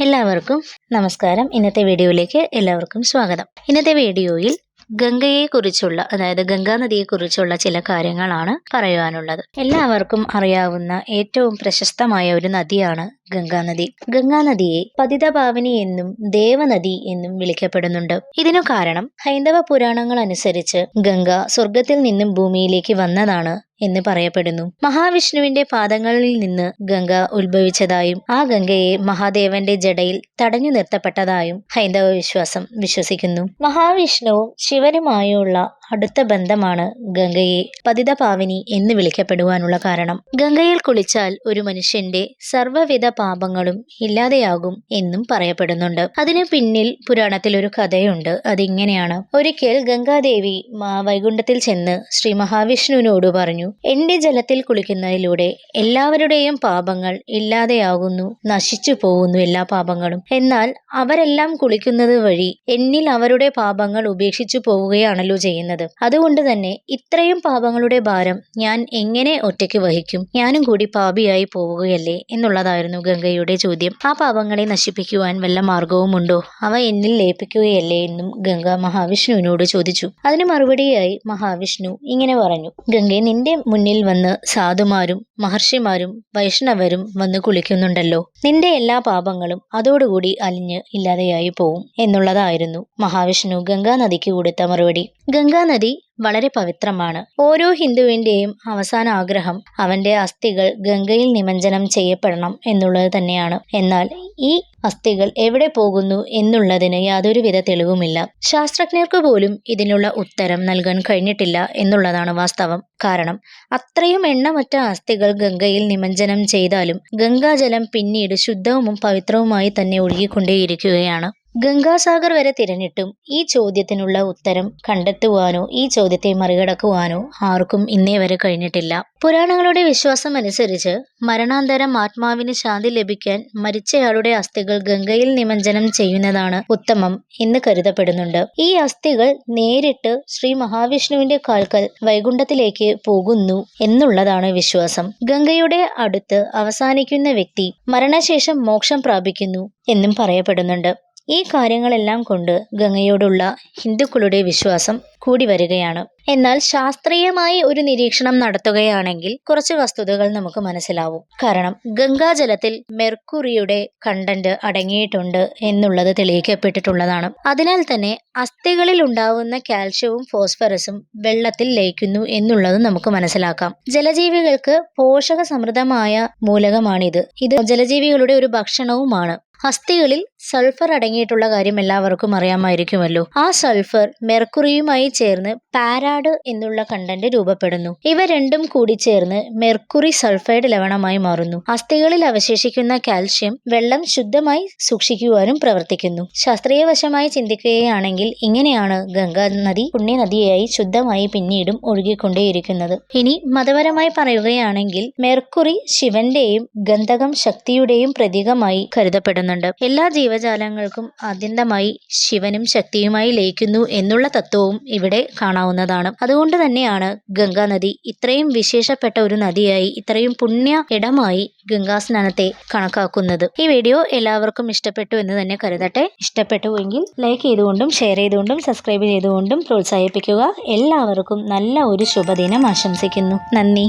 എല്ലാവർക്കും നമസ്കാരം. ഇന്നത്തെ വീഡിയോയിലേക്ക് എല്ലാവർക്കും സ്വാഗതം. ഇന്നത്തെ വീഡിയോയിൽ ഗംഗയെക്കുറിച്ചുള്ള അതായത് ഗംഗാ നദിയെക്കുറിച്ചുള്ള ചില കാര്യങ്ങളാണ് പറയുവാനുള്ളത്. എല്ലാവർക്കും അറിയാവുന്ന ഏറ്റവും പ്രശസ്തമായ ഒരു നദിയാണ് ഗംഗാനദി. ഗംഗാനദിയെ പതിതഭാവിനി എന്നും ദേവനദി എന്നും വിളിക്കപ്പെടുന്നുണ്ട്. ഇതിനു കാരണം ഹൈന്ദവ പുരാണങ്ങൾ അനുസരിച്ച് ഗംഗ സ്വർഗത്തിൽ നിന്നും ഭൂമിയിലേക്ക് വന്നതാണ് എന്ന് പറയപ്പെടുന്നു. മഹാവിഷ്ണുവിന്റെ പാദങ്ങളിൽ നിന്ന് ഗംഗ ഉത്ഭവിച്ചതായും ആ ഗംഗയെ മഹാദേവന്റെ ജടയിൽ തടഞ്ഞു നിർത്തപ്പെട്ടതായും ഹൈന്ദവ വിശ്വാസം വിശ്വസിക്കുന്നു. മഹാവിഷ്ണുവും ശിവനുമായുള്ള അടുത്ത ബന്ധമാണ് ഗംഗയെ. പതിതപാവിനി എന്ന് വിളിക്കപ്പെടുവാനുള്ള കാരണം. ഗംഗയിൽ കുളിച്ചാൽ ഒരു മനുഷ്യന്റെ സർവവിധ പാപങ്ങളും ഇല്ലാതെയാകും എന്നും പറയപ്പെടുന്നുണ്ട്. അതിനു പിന്നിൽ പുരാണത്തിൽ ഒരു കഥയുണ്ട്. അതിങ്ങനെയാണ്. ഒരിക്കൽ ഗംഗാദേവി മാ- വൈകുണ്ഠത്തിൽ ചെന്ന് ശ്രീ മഹാവിഷ്ണുവിനോട് പറഞ്ഞു എന്റെ ജലത്തിൽ കുളിക്കുന്നതിലൂടെ എല്ലാവരുടെയും പാപങ്ങൾ ഇല്ലാതെയാകുന്നു നശിച്ചു പോകുന്നു എല്ലാ പാപങ്ങളും. എന്നാൽ അവരെല്ലാം കുളിക്കുന്നത് വഴി എന്നിൽ അവരുടെ പാപങ്ങൾ ഉപേക്ഷിച്ചു പോവുകയാണല്ലോ ചെയ്യുന്നത്. അതുകൊണ്ട് തന്നെ ഇത്രയും പാപങ്ങളുടെ ഭാരം ഞാൻ എങ്ങനെ ഒറ്റയ്ക്ക് വഹിക്കും? ഞാനും കൂടി പാപിയായി പോവുകയല്ലേ എന്നുള്ളതായിരുന്നു ഗംഗയുടെ ചോദ്യം. ആ പാപങ്ങളെ നശിപ്പിക്കുവാൻ വല്ല മാർഗവുമുണ്ടോ അവ എന്നിൽ ലയിപ്പിക്കുകയല്ലേ എന്നും ഗംഗ മഹാവിഷ്ണുവിനോട് ചോദിച്ചു. അതിന് മറുപടിയായി മഹാവിഷ്ണു ഇങ്ങനെ പറഞ്ഞു. ഗംഗെ നിന്റെ മുന്നിൽ വന്ന് സാധുമാരും മഹർഷിമാരും വൈഷ്ണവരും വന്ന് കുളിക്കുന്നുണ്ടല്ലോ. നിന്റെ എല്ലാ പാപങ്ങളും അതോടുകൂടി അലിഞ്ഞ് ഇല്ലാതെയായി പോവും എന്നുള്ളതായിരുന്നു മഹാവിഷ്ണു ഗംഗാ നദിക്ക് കൊടുത്ത മറുപടി. ഗംഗാ നദി വളരെ പവിത്രമാണ്. ഓരോ ഹിന്ദുവിന്റെയും അവസാന ആഗ്രഹം അവന്റെ അസ്ഥികൾ ഗംഗയിൽ നിമഞ്ജനം ചെയ്യപ്പെടണം എന്നുള്ളത് തന്നെയാണ്. എന്നാൽ ഈ അസ്ഥികൾ എവിടെ പോകുന്നു എന്നുള്ളതിന് യാതൊരുവിധ തെളിവുമില്ല. ശാസ്ത്രജ്ഞർക്ക് പോലും ഇതിനുള്ള ഉത്തരം നൽകാൻ കഴിഞ്ഞിട്ടില്ല എന്നുള്ളതാണ് വാസ്തവം. കാരണം അത്രയും എണ്ണമറ്റ അസ്ഥികൾ ഗംഗയിൽ നിമഞ്ജനം ചെയ്താലും ഗംഗാജലം പിന്നീട് ശുദ്ധവും പവിത്രവുമായി തന്നെ ഒഴുകിക്കൊണ്ടേയിരിക്കുകയാണ്. ഗംഗാസാഗർ വരെ തിരഞ്ഞിട്ടും ഈ ചോദ്യത്തിനുള്ള ഉത്തരം കണ്ടെത്തുവാനോ ഈ ചോദ്യത്തെ മറികടക്കുവാനോ ആർക്കും ഇന്നേ വരെ കഴിഞ്ഞിട്ടില്ല. പുരാണങ്ങളുടെ വിശ്വാസം അനുസരിച്ച് മരണാന്തരം ആത്മാവിന് ശാന്തി ലഭിക്കാൻ മരിച്ചയാളുടെ അസ്ഥികൾ ഗംഗയിൽ നിമഞ്ജനം ചെയ്യുന്നതാണ് ഉത്തമം എന്ന് കരുതപ്പെടുന്നുണ്ട്. ഈ അസ്ഥികൾ നേരിട്ട് ശ്രീ മഹാവിഷ്ണുവിന്റെ കാൽക്കൽ വൈകുണ്ഠത്തിലേക്ക് പോകുന്നു എന്നുള്ളതാണ് വിശ്വാസം. ഗംഗയുടെ അടുത്ത് അവസാനിക്കുന്ന വ്യക്തി മരണശേഷം മോക്ഷം പ്രാപിക്കുന്നു എന്നും പറയപ്പെടുന്നുണ്ട്. ഈ കാര്യങ്ങളെല്ലാം കൊണ്ട് ഗംഗയോടുള്ള ഹിന്ദുക്കളുടെ വിശ്വാസം കൂടി വരികയാണ്. എന്നാൽ ശാസ്ത്രീയമായി ഒരു നിരീക്ഷണം നടത്തുകയാണെങ്കിൽ കുറച്ച് വസ്തുതകൾ നമുക്ക് മനസ്സിലാവും. കാരണം ഗംഗാജലത്തിൽ മെർക്കുറിയുടെ കണ്ടന്റ് അടങ്ങിയിട്ടുണ്ട് എന്നുള്ളത് തെളിയിക്കപ്പെട്ടിട്ടുള്ളതാണ്. അതിനാൽ തന്നെ അസ്ഥികളിൽ ഉണ്ടാവുന്ന കാൽഷ്യവും ഫോസ്ഫറസും വെള്ളത്തിൽ ലയിക്കുന്നു എന്നുള്ളത് നമുക്ക് മനസ്സിലാക്കാം. ജലജീവികൾക്ക് പോഷക സമൃദ്ധമായ മൂലകമാണിത്. ഇത് ജലജീവികളുടെ ഒരു ഭക്ഷണവുമാണ്. അസ്ഥികളിൽ സൾഫർ അടങ്ങിയിട്ടുള്ള കാര്യം എല്ലാവർക്കും അറിയാമായിരിക്കുമല്ലോ. ആ സൾഫർ മെർക്കുറിയുമായി ചേർന്ന് പാരാഡ് എന്നുള്ള കണ്ടന്റ് രൂപപ്പെടുന്നു. ഇവ രണ്ടും കൂടി ചേർന്ന് മെർക്കുറി സൾഫൈഡ് ലവണമായി മാറുന്നു. അസ്ഥികളിൽ അവശേഷിക്കുന്ന കാൽഷ്യം വെള്ളം ശുദ്ധമായി സൂക്ഷിക്കുവാനും പ്രവർത്തിക്കുന്നു. ശാസ്ത്രീയവശമായി ചിന്തിക്കുകയാണെങ്കിൽ ഇങ്ങനെയാണ് ഗംഗാ നദി പുണ്യനദിയായി ശുദ്ധമായി പിന്നീടും ഒഴുകിക്കൊണ്ടേയിരിക്കുന്നത്. ഇനി മതപരമായി പറയുകയാണെങ്കിൽ മെർക്കുറി ശിവന്റെയും ഗന്ധകം ശക്തിയുടെയും പ്രതീകമായി കരുതപ്പെടുന്നുണ്ട്. എല്ലാ ജീവജാലങ്ങൾക്കും ആദ്യന്തമായി ശിവനും ശക്തിയുമായി ലയിക്കുന്നു എന്നുള്ള തത്വവും ഇവിടെ കാണാവുന്നതാണ്. അതുകൊണ്ട് തന്നെയാണ് ഗംഗാ നദി ഇത്രയും വിശേഷപ്പെട്ട ഒരു നദിയായി ഇത്രയും പുണ്യ ഇടമായി ഗംഗാ സ്നാനത്തെ കണക്കാക്കുന്നത്. ഈ വീഡിയോ എല്ലാവർക്കും ഇഷ്ടപ്പെട്ടു എന്ന് തന്നെ കരുതട്ടെ. ഇഷ്ടപ്പെട്ടുവെങ്കിൽ ലൈക്ക് ചെയ്തുകൊണ്ടും ഷെയർ ചെയ്തുകൊണ്ടും സബ്സ്ക്രൈബ് ചെയ്തുകൊണ്ടും പ്രോത്സാഹിപ്പിക്കുക. എല്ലാവർക്കും നല്ല ഒരു ശുഭദിനം ആശംസിക്കുന്നു. നന്ദി.